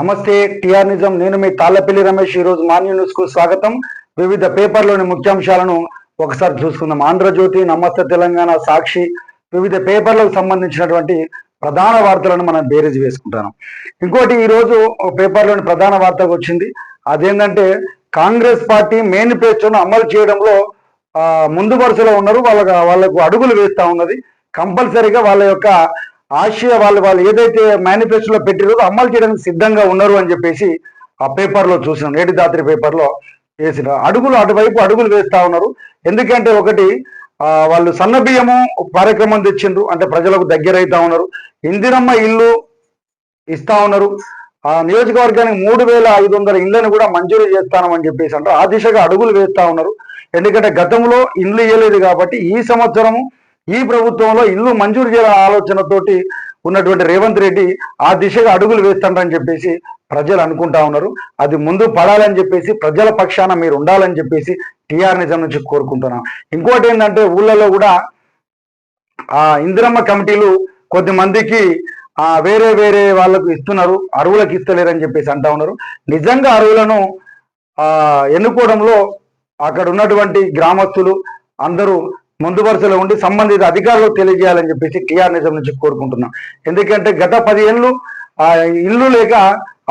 నమస్తే టిఆర్ నిజం. నేను మీ తాళ్ళపల్లి రమేష్. ఈ రోజు మార్నింగ్ న్యూస్కు స్వాగతం. వివిధ పేపర్లోని ముఖ్యాంశాలను ఒకసారి చూసుకుందాం. ఆంధ్రజ్యోతి నమస్తే తెలంగాణ సాక్షి వివిధ పేపర్లకు సంబంధించినటువంటి ప్రధాన వార్తలను మనం బేరేజ్ వేసుకుంటాను. ఇంకోటి ఈరోజు పేపర్లోని ప్రధాన వార్తకు వచ్చింది. అదేంటంటే కాంగ్రెస్ పార్టీ మేనిఫెస్టోను అమలు చేయడంలో ముందు వరుసలో ఉన్నారు. వాళ్ళ వాళ్ళకు అడుగులు వేస్తూ ఉన్నది. కంపల్సరీగా వాళ్ళ యొక్క ఆసియా వాళ్ళు వాళ్ళు ఏదైతే మేనిఫెస్టోలో పెట్టిరో అమలు చేయడానికి సిద్ధంగా ఉన్నారు అని చెప్పేసి ఆ పేపర్లో చూసినాం. నేటి దాత్రి పేపర్లో వేసిన. అడుగులు అటువైపు అడుగులు వేస్తూ ఉన్నారు. ఎందుకంటే ఒకటి వాళ్ళు సన్న బియ్యము కార్యక్రమం తెచ్చిండ్రు. అంటే ప్రజలకు దగ్గర అవుతా ఉన్నారు. ఇందిరమ్మ ఇల్లు ఇస్తా ఉన్నారు. ఆ నియోజకవర్గానికి మూడు వేల ఐదు వందల ఇళ్ళను కూడా మంజూరు చేస్తానని చెప్పేసి అంటారు ఆ దిశగా అడుగులు వేస్తా ఉన్నారు. ఎందుకంటే గతంలో ఇండ్లు ఇవ్వలేదు కాబట్టి ఈ సంవత్సరము ఈ ప్రభుత్వంలో ఇల్లు మంజూరు చేయాల ఆలోచనతోటి ఉన్నటువంటి రేవంత్ రెడ్డి ఆ దిశగా అడుగులు వేస్తాడని చెప్పేసి ప్రజలు అనుకుంటా ఉన్నారు. అది ముందు పడాలని చెప్పేసి ప్రజల పక్షాన మీరు ఉండాలని చెప్పేసి టీఆర్ నిజం నుంచి కోరుకుంటున్నాం. ఇంకోటి ఏంటంటే ఊళ్ళలో కూడా ఆ ఇందిరమ్మ కమిటీలు కొద్ది మందికి ఆ వేరే వేరే వాళ్ళకు ఇస్తున్నారు. అరువులకు ఇస్తలేరని చెప్పేసి అంటా ఉన్నారు. నిజంగా అరువులను ఆ ఎన్నుకోవడంలో అక్కడ ఉన్నటువంటి గ్రామస్తులు అందరూ ముందు వరుసలో ఉండి సంబంధిత అధికారులకు తెలియజేయాలని చెప్పేసి టీఆర్ నిజం నుంచి కోరుకుంటున్నాం. ఎందుకంటే గత పది ఏళ్ళు ఆ ఇల్లు లేక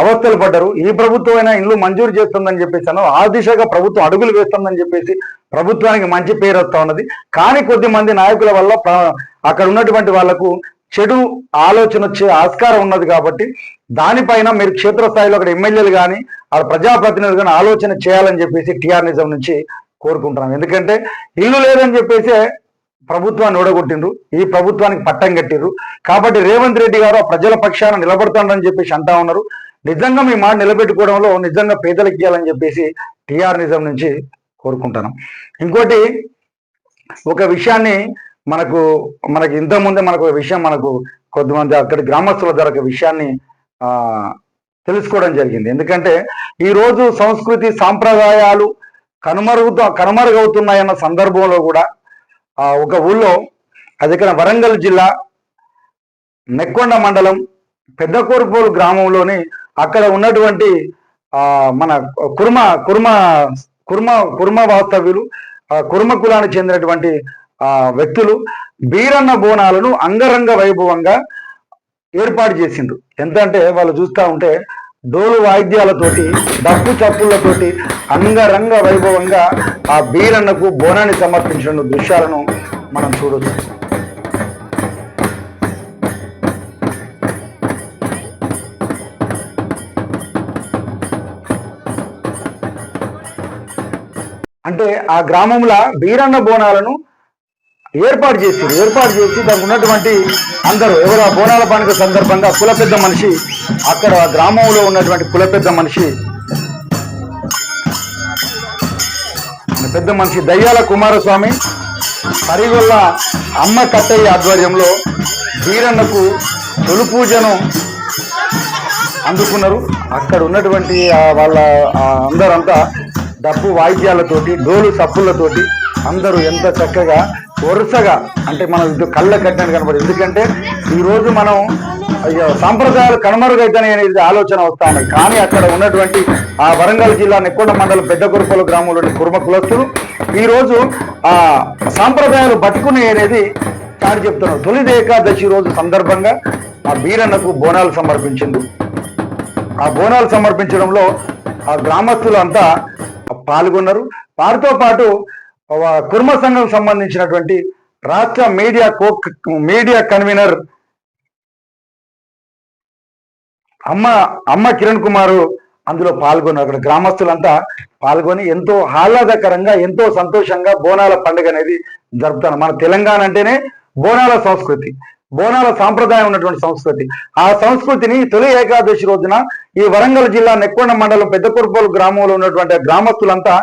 అవస్థలు పడ్డారు. ఈ ప్రభుత్వం అయినా ఇల్లు మంజూరు చేస్తుందని చెప్పేసి ఆ దిశగా ప్రభుత్వం అడుగులు వేస్తుందని చెప్పేసి ప్రభుత్వానికి మంచి పేరు వస్తా ఉన్నది. కానీ కొద్ది మంది నాయకుల వల్ల అక్కడ ఉన్నటువంటి వాళ్ళకు చెడు ఆలోచన వచ్చే ఆస్కారం ఉన్నది కాబట్టి దానిపైన మీరు క్షేత్రస్థాయిలో అక్కడ ఎమ్మెల్యేలు కానీ ఆ ప్రజాప్రతినిధులు కానీ ఆలోచన చేయాలని చెప్పేసి టీఆర్ నిజం నుంచి కోరుకుంటున్నాం. ఎందుకంటే ఇల్లు లేదని చెప్పేసి ప్రభుత్వాన్ని ఓడగొట్టిండ్రు. ఈ ప్రభుత్వానికి పట్టం కట్టిర్రు. కాబట్టి రేవంత్ రెడ్డి గారు ఆ ప్రజల పక్షాన నిలబడుతుండని చెప్పేసి అంటా ఉన్నారు. నిజంగా మీ మాట నిలబెట్టుకోవడంలో నిజంగా పేదలకు ఇవ్వాలని చెప్పేసి టీఆర్ నిజం నుంచి కోరుకుంటున్నాం. ఇంకోటి ఒక విషయాన్ని మనకు మనకి ఇంతకుముందే మనకు ఒక విషయం మనకు కొద్దిమంది అక్కడి గ్రామస్తుల ద్వారా ఒక విషయాన్ని తెలుసుకోవడం జరిగింది. ఎందుకంటే ఈరోజు సంస్కృతి సాంప్రదాయాలు కనుమరుగుతూ కనుమరుగవుతున్నాయన్న సందర్భంలో కూడా ఒక ఊళ్ళో అది ఇక్కడ వరంగల్ జిల్లా నెక్కొండ మండలం పెద్దకూరుపోలు గ్రామంలోని అక్కడ ఉన్నటువంటి మన కుర్మ కుర్మ కుర్మ కుర్మ వాస్తవ్యులు కుర్మ కులానికి చెందినటువంటి వ్యక్తులు బీరన్న బోనాలను అంగరంగ వైభవంగా ఏర్పాటు చేసిండ్రు. ఎంత అంటే వాళ్ళు చూస్తూ ఉంటే డోలు వాయిద్యాలతోటి డప్పు చప్పులతోటి అంగరంగ వైభవంగా ఆ బీరన్నకు బోనాన్ని సమర్పించిన దృశ్యాలను మనం చూడొచ్చు. అంటే ఆ గ్రామంలో బీరన్న బోనాలను ఏర్పాటు చేశారు. ఏర్పాటు చేసి దానికి ఉన్నటువంటి అందరూ ఎవరు ఆ బోనాల పండుగ సందర్భంగా కుల పెద్ద మనిషి అక్కడ గ్రామంలో ఉన్నటువంటి కుల పెద్ద మనిషి పెద్ద మనిషి దయ్యాల కుమారస్వామి పరిగొల్ల అమ్మ కట్టయ్య ఆధ్వర్యంలో బీరన్నకు తొలి పూజను అందుకున్నారు. అక్కడ ఉన్నటువంటి వాళ్ళ అందరంతా డప్పు వాయిద్యాలతోటి డోలు సప్పులతోటి అందరూ ఎంత చక్కగా వరుసగా అంటే మనం ఇది కళ్ళ కట్టినట్టు కనబడి ఎందుకంటే ఈ రోజు మనం అయ్యో, సాంప్రదాయాలు కనుమరుగైతేనే అనేది ఆలోచన వస్తా ఉన్నాయి కానీ అక్కడ ఉన్నటువంటి ఆ వరంగల్ జిల్లా నెక్కొండ మండలం పెద్ద కురుపల గ్రామంలోని కుర్మ కులస్తులు ఈ రోజు ఆ సాంప్రదాయాలు బతుకునే అనేది చాటి చెప్తున్నారు. తొలి ఏకాదశి రోజు సందర్భంగా ఆ బీరన్నకు బోనాలు సమర్పించింది ఆ బోనాలు సమర్పించడంలో ఆ గ్రామస్తులు అంతా పాల్గొన్నారు. వారితో పాటు కుర్మ సంఘం సంబంధించినటువంటి రాష్ట్ర మీడియా కో మీడియా కన్వీనర్ అమ్మ అమ్మ కిరణ్ కుమారు అందులో పాల్గొన్నారు. అక్కడ గ్రామస్తులంతా పాల్గొని ఎంతో ఆహ్లాదకరంగా ఎంతో సంతోషంగా బోనాల పండుగ అనేది జరుపుతారు. మన తెలంగాణ అంటేనే బోనాల సంస్కృతి. బోనాల సాంప్రదాయం ఉన్నటువంటి సంస్కృతి. ఆ సంస్కృతిని తొలి ఏకాదశి రోజున ఈ వరంగల్ జిల్లా నెక్కొండ మండలం పెద్దకుర్పోలు గ్రామంలో ఉన్నటువంటి గ్రామస్తులంతా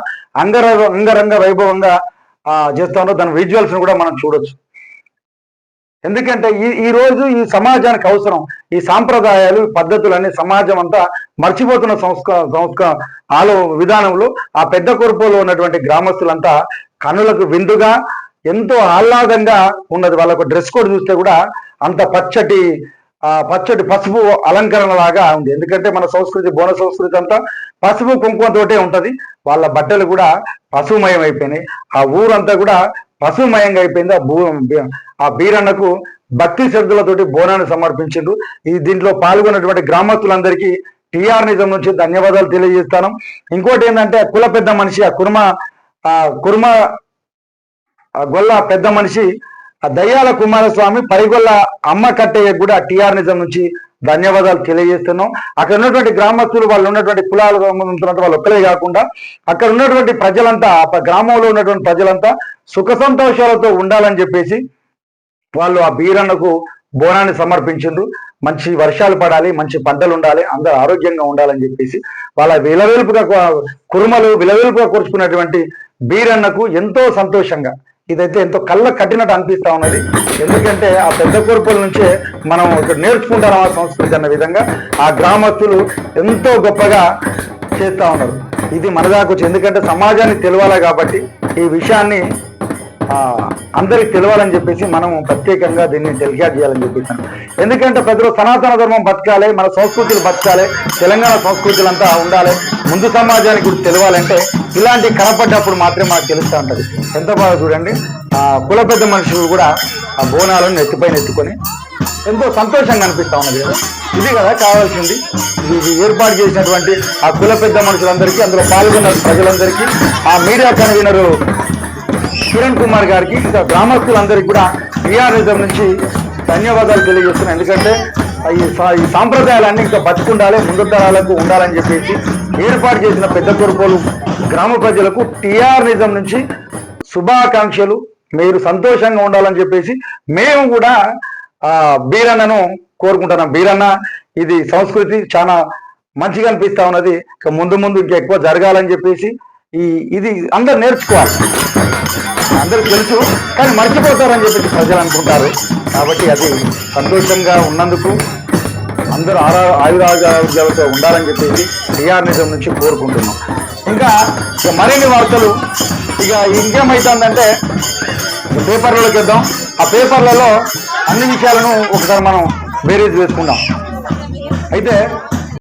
అంగర అంగరంగ వైభవంగా చేస్తా ఉన్నారు దాని విజువల్స్ కూడా మనం చూడొచ్చు. ఎందుకంటే ఈ ఈ రోజు ఈ సమాజానికి అవసరం ఈ సాంప్రదాయాలు పద్ధతులన్నీ సమాజం అంతా మర్చిపోతున్న సంస్క సంస్క ఆలో విధానంలో ఆ పెద్ద కొరపులో ఉన్నటువంటి గ్రామస్తులంతా కనులకు విందుగా ఎంతో ఆహ్లాదంగా ఉన్నది. వాళ్ళకు డ్రెస్ కోడ్ చూస్తే కూడా అంత పచ్చటి పచ్చటి పసుపు అలంకరణ లాగా ఉంది. ఎందుకంటే మన సంస్కృతి బోన సంస్కృతి అంతా పసుపు కుంకుమతోటే ఉంటది. వాళ్ళ బట్టలు కూడా పశుమయం అయిపోయినాయి. ఆ ఊరంతా కూడా పశుమయంగా అయిపోయింది. ఆ భూ ఆ బీరన్నకు భక్తి శ్రద్ధలతోటి బోనాన్ని సమర్పించిండు ఈ దీంట్లో పాల్గొన్నటువంటి గ్రామస్తులందరికీ టిఆర్ నిజం నుంచి ధన్యవాదాలు తెలియజేస్తాను. ఇంకోటి ఏంటంటే కుల పెద్ద మనిషి ఆ కుర్మ ఆ కుర్మ గొల్ల పెద్ద మనిషి ఆ దయ్యాల కుమారస్వామి పైగొల్ల అమ్మ కట్టయ్య కూడా టిఆర్ నిజం నుంచి ధన్యవాదాలు తెలియజేస్తున్నాం. అక్కడ ఉన్నటువంటి గ్రామస్తులు వాళ్ళు ఉన్నటువంటి కులాలు ఉన్నటువంటి వాళ్ళు ఒక్కలే కాకుండా అక్కడ ఉన్నటువంటి ప్రజలంతా ఆ గ్రామంలో ఉన్నటువంటి ప్రజలంతా సుఖ సంతోషాలతో ఉండాలని చెప్పేసి వాళ్ళు ఆ బీరన్నకు బోనాన్ని సమర్పించిండ్రు. మంచి వర్షాలు పడాలి మంచి పంటలు ఉండాలి అందరూ ఆరోగ్యంగా ఉండాలని చెప్పేసి వాళ్ళ విలవెల్పుగా కురుమలు విలవెల్పుగా కూర్చుకున్నటువంటి బీరన్నకు ఎంతో సంతోషంగా ఇదైతే ఎంతో కళ్ళ కట్టినట్టు అనిపిస్తా ఉన్నది. ఎందుకంటే ఆ పెద్ద కూర్పుల నుంచే మనం ఇక్కడ నేర్చుకుంటాం ఆ సంస్కృతి అన్న విధంగా ఆ గ్రామస్తులు ఎంతో గొప్పగా చేస్తా ఉన్నారు. ఇది మన దాకా ఎందుకంటే సమాజాన్ని తెలవాలి కాబట్టి ఈ విషయాన్ని అందరికి తెలియాలని చెప్పేసి మనం ప్రత్యేకంగా దీన్ని డెలిగేట్ చేయాలని చెప్పేసాను ఎందుకంటే ప్రజలు సనాతన ధర్మం బతకాలి మన సంస్కృతులు బతకాలి తెలంగాణ సంస్కృతులు అంతా ఉండాలి ముందు సమాజానికి గురించి తెలియాలంటే ఇలాంటి కనపడ్డప్పుడు మాత్రమే మనకు తెలుస్తూ ఉంటుంది. ఎంత బాగా చూడండి ఆ కుల పెద్ద మనుషులు కూడా ఆ బోనాలను నెత్తిపైన ఎత్తుకొని ఎంతో సంతోషంగా అనిపిస్తా ఉన్నది కదా. ఇది కదా కావాల్సింది. ఇది ఇది ఏర్పాటు చేసినటువంటి ఆ కుల పెద్ద మనుషులందరికీ అందులో పాల్గొన్న ప్రజలందరికీ ఆ మీడియా కన్వీనరు కిరణ్ కుమార్ గారికి ఇంకా గ్రామస్తులందరికీ కూడా టీఆర్ఎస్ఎం నుంచి ధన్యవాదాలు తెలియజేస్తున్నాను. ఎందుకంటే ఈ సా- ఈ సాంప్రదాయాలన్నీ ఇంకా బతుకుండాలి ముందు తరాలకు ఉండాలని చెప్పేసి ఏర్పాటు చేసిన పెద్ద కొరుకోలు గ్రామ ప్రజలకు టిఆర్నిజం నుంచి శుభాకాంక్షలు. మీరు సంతోషంగా ఉండాలని చెప్పేసి మేము కూడా ఆ బీరన్నను కోరుకుంటున్నాం. బీరన్న ఇది సంస్కృతి చాలా మంచిగా అనిపిస్తా ఉన్నది. ఇంకా ముందు ముందు ఇంకా ఎక్కువ జరగాలని చెప్పేసి ఈ ఇది అందరు నేర్చుకోవాలి. అందరూ తెలుసు కానీ మర్చిపోతారని చెప్పి ప్రజలు అనుకుంటారు. కాబట్టి అది సంతోషంగా ఉన్నందుకు అందరూ ఆరా ఆయురారోగ్యాలతో ఉండాలని చెప్పేసి టీఆర్ నిజం నుంచి కోరుకుంటున్నాం. ఇంకా ఇక మరిన్ని వార్తలు. ఇక ఇంకేమవుతుందంటే ఇక పేపర్లలోకి వెళ్దాం ఆ పేపర్లలో అన్ని విషయాలను ఒకసారి మనం బేరీజ్ వేసుకుందాం. అయితే